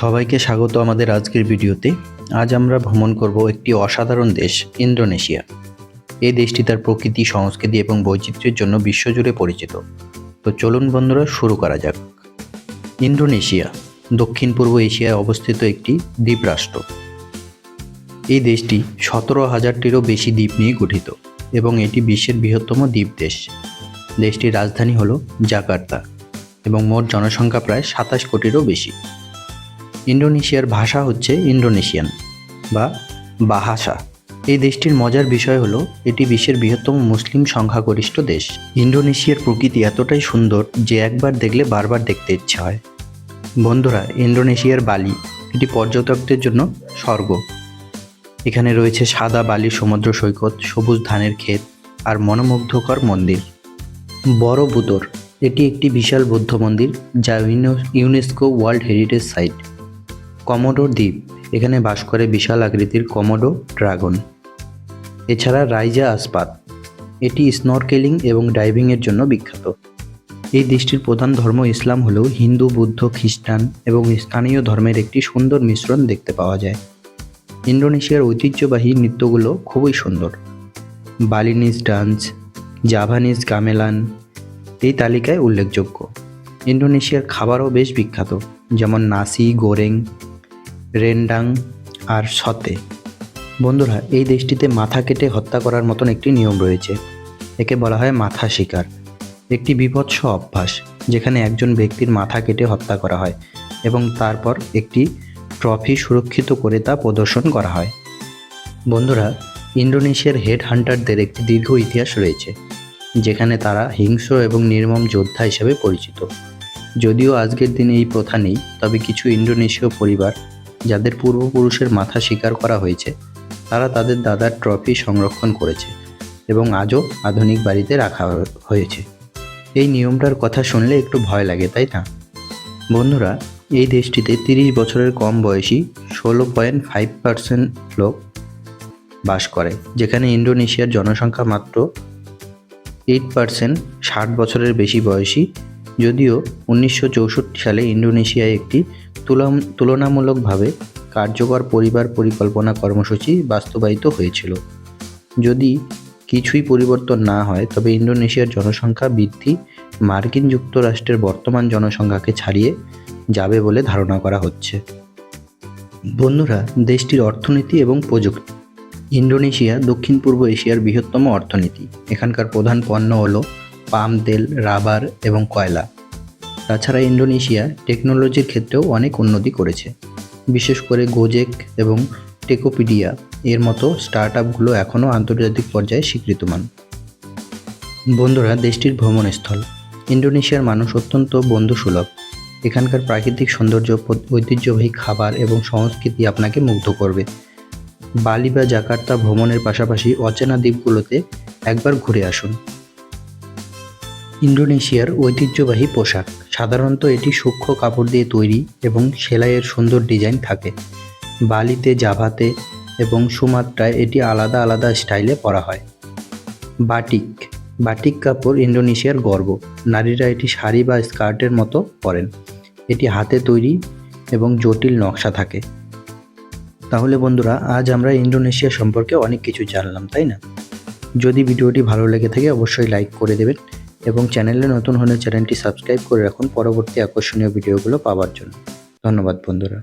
সবাইকে স্বাগত আমাদের আজকের ভিডিওতে। আজ আমরা ভ্রমণ করব একটি অসাধারণ দেশ, ইন্দোনেশিয়া। এই দেশটি তার প্রকৃতি, সংস্কৃতি এবং বৈচিত্র্যের জন্য বিশ্বজুড়ে পরিচিত। তো চলুন বন্ধুরা, শুরু করা যাক। ইন্দোনেশিয়া, দক্ষিণ পূর্ব এশিয়ায় অবস্থিত একটি দ্বীপ রাষ্ট্র এই দেশটি সতেরো হাজারটিরও বেশি দ্বীপ নিয়ে গঠিত এবং এটি বিশ্বের বৃহত্তম দ্বীপ দেশ। দেশটির রাজধানী হল জাকার্তা এবং মোট জনসংখ্যা প্রায় সাতাশ কোটিরও বেশি। ইন্দোনেশিয়ার ভাষা হচ্ছে ইন্দোনেশিয়ান বা বাহাসা। এই দেশটির মজার বিষয় হলো, এটি বিশ্বের বৃহত্তম মুসলিম সংখ্যাগরিষ্ঠ দেশ। ইন্দোনেশিয়ার প্রকৃতি এতটাই সুন্দর যে একবার দেখলে বারবার দেখতে ইচ্ছে হয়। বন্ধুরা, ইন্দোনেশিয়ার বালি, এটি পর্যটকদের জন্য স্বর্গ। এখানে রয়েছে সাদা বালি সমুদ্র সৈকত, সবুজ ধানের ক্ষেত আর মনোমুগ্ধকর মন্দির। বড় বুতর এটি একটি বিশাল বৌদ্ধ মন্দির যা UNESCO world heritage site. Komodo দ্বীপ, এখানে বাস করে বিশাল আকৃতির কমোডো ড্রাগন। এছাড়া রাইজা আসপাত, এটি স্নরকেলিং এবং ডাইভিংয়ের জন্য বিখ্যাত। এই দেশটির প্রধান ধর্ম ইসলাম হলেও হিন্দু, বুদ্ধ, খ্রিস্টান এবং স্থানীয় ধর্মের একটি সুন্দর মিশ্রণ দেখতে পাওয়া যায়। ইন্দোনেশিয়ার ঐতিহ্যবাহী নৃত্যগুলো খুবই সুন্দর। বালিনিজ ডান্স, জাভানিজ গামেলান, এই তালিকায় উল্লেখযোগ্য। ইন্দোনেশিয়ার খাবারও বেশ বিখ্যাত, যেমন নাসি, গোরেং রেন্ডাং আর সতে। বন্ধুরা, এই দেশটিতে মাথা কেটে হত্যা করার মতন একটি নিয়ম রয়েছে। একে বলা হয় মাথা শিকার। একটি বিভৎস অভ্যাস, যেখানে একজন ব্যক্তির মাথা কেটে হত্যা করা হয় এবং তারপর একটি ট্রফি সুরক্ষিত করে তা প্রদর্শন করা হয়। বন্ধুরা, ইন্দোনেশিয়ার হেড হান্টারদের একটি দীর্ঘ ইতিহাস রয়েছে, যেখানে তারা হিংস্র এবং নির্মম যোদ্ধা হিসেবে পরিচিত। যদিও আজকের দিনে এই প্রথা নেই, তবে কিছু ইন্দোনেশীয় পরিবার যাদের পূর্বপুরুষের মাথা শিকার করা হয়েছে, তারা তাদের দাদার ট্রফি সংরক্ষণ করেছে এবং আজও আধুনিক বাড়িতে রাখা হয়েছে। এই নিয়মটার কথা শুনলে একটু ভয় লাগে, তাই না? বন্ধুরা, এই দেশটিতে তিরিশ বছরের কম বয়সী ষোলো পয়েন্ট ফাইভ পার্সেন্ট লোক বাস করে, যেখানে ইন্দোনেশিয়ার জনসংখ্যা মাত্র এইট পার্সেন্ট ষাট বছরের বেশি বয়সী যদিও উনিশশো চৌষট্টি সালে ইন্দোনেশিয়ায় একটি তুলনামূলকভাবে কার্যকর পরিবার পরিকল্পনা কর্মসূচি বাস্তবায়িত হয়েছিল। যদি কিছুই পরিবর্তন না হয়, তবে ইন্দোনেশিয়ার জনসংখ্যা বৃদ্ধি মার্কিন যুক্তরাষ্ট্রের বর্তমান জনসংখ্যাকে ছাড়িয়ে যাবে বলে ধারণা করা হচ্ছে। বন্ধুরা, দেশটির অর্থনীতি এবং প্রযুক্তি। ইন্দোনেশিয়া দক্ষিণ পূর্ব এশিয়ার বৃহত্তম অর্থনীতি। এখানকার প্রধান পণ্য হলো পাম তেল, রাবার এবং কয়লা। তাছাড়া ইন্দোনেশিয়া টেকনোলজির ক্ষেত্রেও অনেক উন্নতি করেছে। বিশেষ করে গোজেক এবং টেকোপিডিয়া এর মতো স্টার্ট আপগুলো এখনও আন্তর্জাতিক পর্যায়ে স্বীকৃতমান। বন্ধুরা, দেশটির ভ্রমণস্থল। ইন্দোনেশিয়ার মানুষ অত্যন্ত বন্ধুসুলভ। এখানকার প্রাকৃতিক সৌন্দর্য ঐতিহ্যবাহী খাবার এবং সংস্কৃতি আপনাকে মুগ্ধ করবে। বালি বা জাকার্তা ভ্রমণের পাশাপাশি অচেনা দ্বীপগুলোতে একবার ঘুরে আসুন। ইন্দোনেশিয়ার ঐতিহ্যবাহী পোশাক। সাধারণত এটি সূক্ষ্ম কাপড় দিয়ে তৈরি এবং সেলাইয়ের সুন্দর ডিজাইন থাকে। বালিতে জাভাতে এবং সুমাত্রায় এটি আলাদা আলাদা স্টাইলে পরা হয়। বাটিক। বাটিক কাপড় ইন্দোনেশিয়ার গর্ব। নারীরা এটি শাড়ি বা স্কার্টের মতো পরেন। এটি হাতে তৈরি এবং জটিল নকশা থাকে। তাহলে বন্ধুরা, আজ আমরা ইন্দোনেশিয়া সম্পর্কে অনেক কিছু জানলাম, তাই না? যদি ভিডিওটি ভালো লেগে থাকে, অবশ্যই লাইক করে দেবেন। এবং চ্যানেলে নতুন হলে চ্যানেলটি সাবস্ক্রাইব করে রাখুন পরবর্তী আকর্ষণীয় ভিডিওগুলো পাওয়ার জন্য। ধন্যবাদ বন্ধুরা।